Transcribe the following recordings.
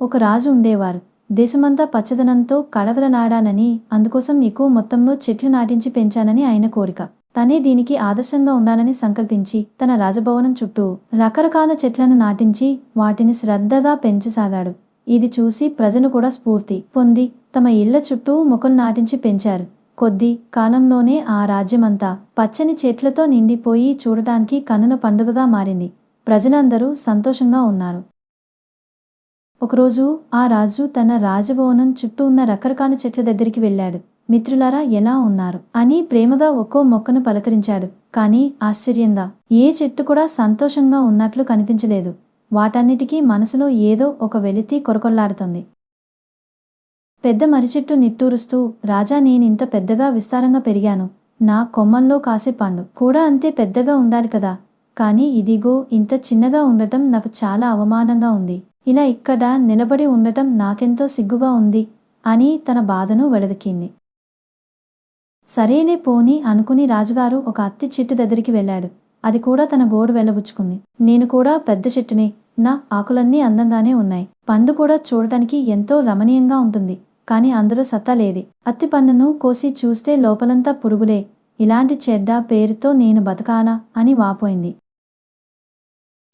ఒక రాజు ఉండేవారు. దేశమంతా పచ్చదనంతో కడవలనాడానని అందుకోసం ఎక్కువ మొత్తంలో చెట్లు నాటించి పెంచానని ఆయన కోరిక. తనే దీనికి ఆదర్శంగా ఉండాలని సంకల్పించి తన రాజభవనం చుట్టూ రకరకాల చెట్లను నాటించి వాటిని శ్రద్ధగా పెంచసాగాడు. ఇది చూసి ప్రజలు కూడా స్ఫూర్తి పొంది తమ ఇళ్ళ చుట్టూ మొక్కలు నాటించి పెంచారు. కొద్ది కాలంలోనే ఆ రాజ్యమంతా పచ్చని చెట్లతో నిండిపోయి చూడటానికి కన్నుల పండుగగా మారింది. ప్రజలందరూ సంతోషంగా ఉన్నారు. ఒకరోజు ఆ రాజు తన రాజభవనం చుట్టూ ఉన్న రకరకాల చెట్ల దగ్గరికి వెళ్ళాడు. మిత్రులారా ఎలా ఉన్నారు? అని ప్రేమగా ఒక్కో మొక్కను పలకరించాడు. కానీ ఆశ్చర్యంగా ఏ చెట్టు కూడా సంతోషంగా ఉన్నట్లు కనిపించలేదు. వాటన్నిటికీ మనసులో ఏదో ఒక వెలితి కొరకొల్లాడుతుంది. పెద్ద మరిచెట్టు నిట్టూరుస్తూ రాజా నేనింత పెద్దగా విస్తారంగా పెరిగాను. నా కొమ్మల్లో కాసే పండు కూడా అంతే పెద్దగా ఉండాలి కదా. కానీ ఇదిగో ఇంత చిన్నగా ఉండటం నాకు చాలా అవమానంగా ఉంది. ఇలా ఇక్కడ నిలబడి ఉండటం నాకెంతో సిగ్గుగా ఉంది అని తన బాధను వెడదకింది. సరేనే పోని అనుకుని రాజుగారు ఒక అత్తి చెట్టు దగ్గరికి వెళ్ళాడు. అది కూడా తన గోడు వెళ్ళబుచ్చుకుంది. నేను కూడా పెద్ద చెట్టునే. నా ఆకులన్నీ అందంగానే ఉన్నాయి. పండు కూడా చూడటానికి ఎంతో రమణీయంగా ఉంటుంది. కానీ అందులో సత్తా లేది. అత్తి పండును కోసి చూస్తే లోపలంతా పురుగులే. ఇలాంటి చెడ్డ పేరుతో నేను బతకానా అని వాపోయింది.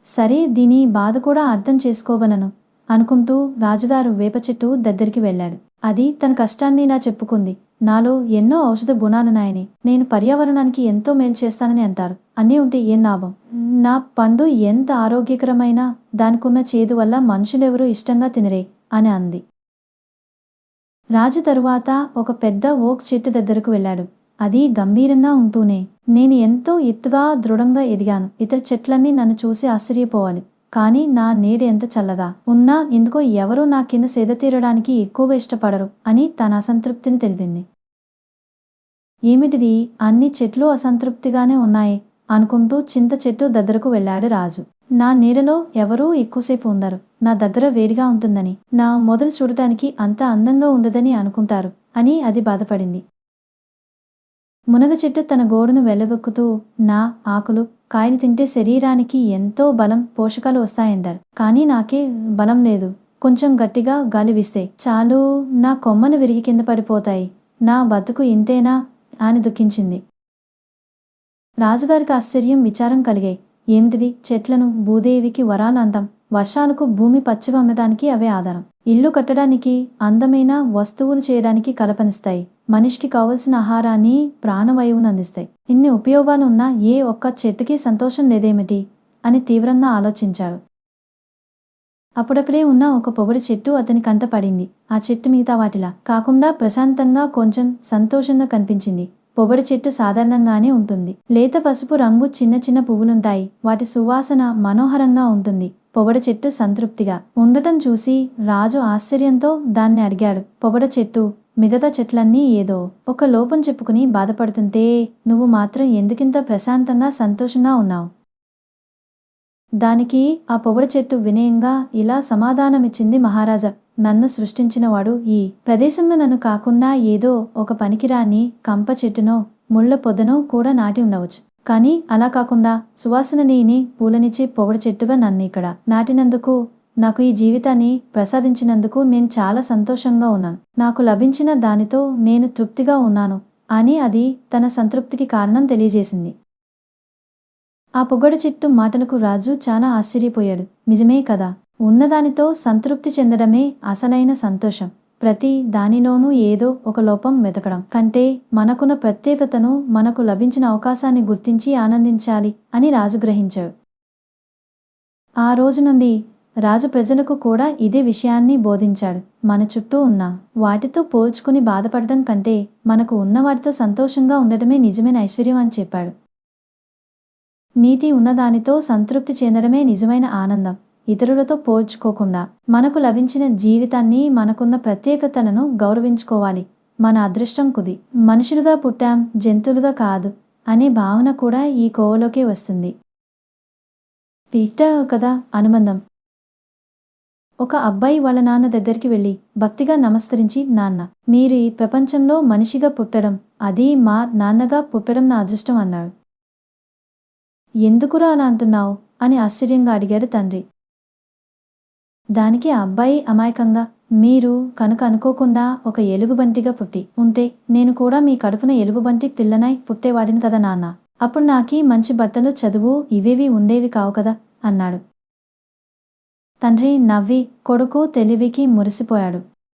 సరే దీని బాధ కూడా అర్థం చేసుకోవలను అనుకుంటూ రాజుగారు వేప చెట్టు దగ్గరికి వెళ్ళాడు అది తన కష్టాన్ని నా చెప్పుకుంది. నాలో ఎన్నో ఔషధ గుణాలున్నాయని నేను పర్యావరణానికి ఎంతో మేలు చేస్తానని అంటారు. అన్నీ ఉంటే ఏం లాభం? నా పండు ఎంత ఆరోగ్యకరమైన దానికున్న చేదు వల్ల మనుషులెవరూ ఇష్టంగా తినరే అని అంది. రాజు తరువాత ఒక పెద్ద ఓక్ చెట్టు దగ్గరకు వెళ్ళాడు. అది గంభీరంగా ఉంటూనే నేను ఎంతో ఎత్తుగా దృఢంగా ఎదిగాను. ఇతర చెట్లన్నీ నన్ను చూసి ఆశ్చర్యపోవాలి. కానీ నా నీడ ఎంత చల్లదా? ఉన్నా ఎందుకో ఎవరూ నా కింద సేద తీరడానికి ఎక్కువ ఇష్టపడరు అని తన అసంతృప్తిని తెలిపింది. ఏమిటిది? అన్ని చెట్లు అసంతృప్తిగానే ఉన్నాయి అనుకుంటూ చింత చెట్టు దగ్గరకు వెళ్ళాడు రాజు. నా నీడలో ఎవరూ ఎక్కువసేపు ఉండరు. నా దగ్గర వేడిగా ఉంటుందని నా మొదలు చూడటానికి అంత అందంగా ఉండదని అనుకుంటారు అని అది బాధపడింది. మునగ చెట్టు తన గోడును వెలవెక్కుతూ నా ఆకులు కాయలు తింటే శరీరానికి ఎంతో బలం పోషకాలు వస్తాయంటారు. కానీ నాకే బలం లేదు. కొంచెం గట్టిగా గాలి వీస్తే చాలు నా కొమ్మను విరిగి కింద పడిపోతాయి. నా బతుకు ఇంతేనా అని దుఃఖించింది. రాజుగారికి ఆశ్చర్యం విచారం కలిగాయి. ఏమిటిది? చెట్లను భూదేవికి వరాలు అందాం. వర్షాలకు భూమి పచ్చివి అమ్మడానికి అవే ఆధారం. ఇల్లు కట్టడానికి అందమైన వస్తువులు చేయడానికి కలపనిస్తాయి. మనిషికి కావలసిన ఆహారాన్ని ప్రాణవాయువును అందిస్తాయి ఇన్ని ఉపయోగాలు ఉన్నా ఏ ఒక్క చెట్టుకి సంతోషం లేదేమిటి? అని తీవ్రంగా ఆలోచించారు. అప్పుడప్పుడే ఉన్న ఒక పొగడి చెట్టు అతని కంట పడింది. ఆ చెట్టు మిగతా వాటిలా కాకుండా ప్రశాంతంగా కొంచెం సంతోషంగా కనిపించింది. పొగడి చెట్టు సాధారణంగానే ఉంటుంది. లేత పసుపు రంగు చిన్న చిన్న పువ్వులుంటాయి. వాటి సువాసన మనోహరంగా ఉంటుంది. పొగడ చెట్టు సంతృప్తిగా. ఉండటం చూసి రాజు ఆశ్చర్యంతో దాన్ని అడిగాడు. పొగడ చెట్టు మిగతా చెట్లన్నీ ఏదో. ఒక లోపం చెప్పుకుని బాధపడుతుంటే నువ్వు మాత్రం ఎందుకింత ప్రశాంతంగా సంతోషంగా ఉన్నావు? దానికి ఆ పొగడ చెట్టు వినయంగా ఇలా సమాధానమిచ్చింది మహారాజా. నన్ను సృష్టించినవాడు ఈ ప్రదేశంలో నన్ను కాకుండా ఏదో ఒక పనికిరాని కంప చెట్టునో ముళ్ళ పొదనో కూడా నాటి ఉండవచ్చు. కానీ అలా కాకుండా సువాసన నీని పూలనిచ్చే పొగడు చెట్టుగా నన్ను ఇక్కడ నాటినందుకు నాకు ఈ జీవితాన్ని ప్రసాదించినందుకు నేను చాలా సంతోషంగా ఉన్నాను. నాకు లభించిన దానితో నేను తృప్తిగా ఉన్నాను అని అది తన సంతృప్తికి కారణం తెలియజేసింది. ఆ పొగడు చెట్టు మాటలకు రాజు చాలా ఆశ్చర్యపోయాడు. నిజమే కదా? ఉన్నదానితో సంతృప్తి చెందడమే అసలైన సంతోషం. ప్రతి దానిలోనూ ఏదో ఒక లోపం వెతకడం కంటే మనకున్న ప్రత్యేకతను మనకు లభించిన అవకాశాన్ని గుర్తించి ఆనందించాలి అని రాజు గ్రహించాడు. ఆ రోజు నుండి రాజు ప్రజలకు కూడా ఇదే విషయాన్ని బోధించాడు. మన చుట్టూ ఉన్న వాటితో పోల్చుకుని బాధపడడం కంటే మనకు ఉన్న వాటితో సంతోషంగా ఉండడమే నిజమైన ఐశ్వర్యం అని చెప్పాడు. నీతి ఉన్నదానితో సంతృప్తి చెందడమే నిజమైన ఆనందం. ఇతరులతో పోల్చుకోకుండా మనకు లభించిన జీవితాన్ని మనకున్న ప్రత్యేకతలను గౌరవించుకోవాలి. మన అదృష్టం కుది. మనుషులుగా పుట్టాం జంతువులుగా కాదు అనే భావన కూడా ఈ కోవలోకే వస్తుంది. పీట కదా అనుబంధం. ఒక అబ్బాయి వాళ్ళ నాన్న దగ్గరికి వెళ్ళి భక్తిగా నమస్కరించి నాన్న మీరు ఈ ప్రపంచంలో మనిషిగా పుట్టడం అది మా నాన్నగా పుట్టడం నా అదృష్టం అన్నాడు. ఎందుకురా అలా అంటున్నావు? అని ఆశ్చర్యంగా అడిగాడు తండ్రి. దానికి ఆ అబ్బాయి అమాయకంగా మీరు కనుక అనుకోకుండా ఒక ఎలుగుబంటిగా పుట్టి ఉంటే నేను కూడా మీ కడుపున ఎలుగుబంటి తిల్లనై పుట్టేవాడిని కదా నాన్న. అప్పుడు నాకీ మంచి బట్టలు చదువు ఇవేవి ఉండేవి కావు కదా అన్నాడు. తండ్రి నవ్వి కొడుకు తెలివికి మురిసిపోయాడు.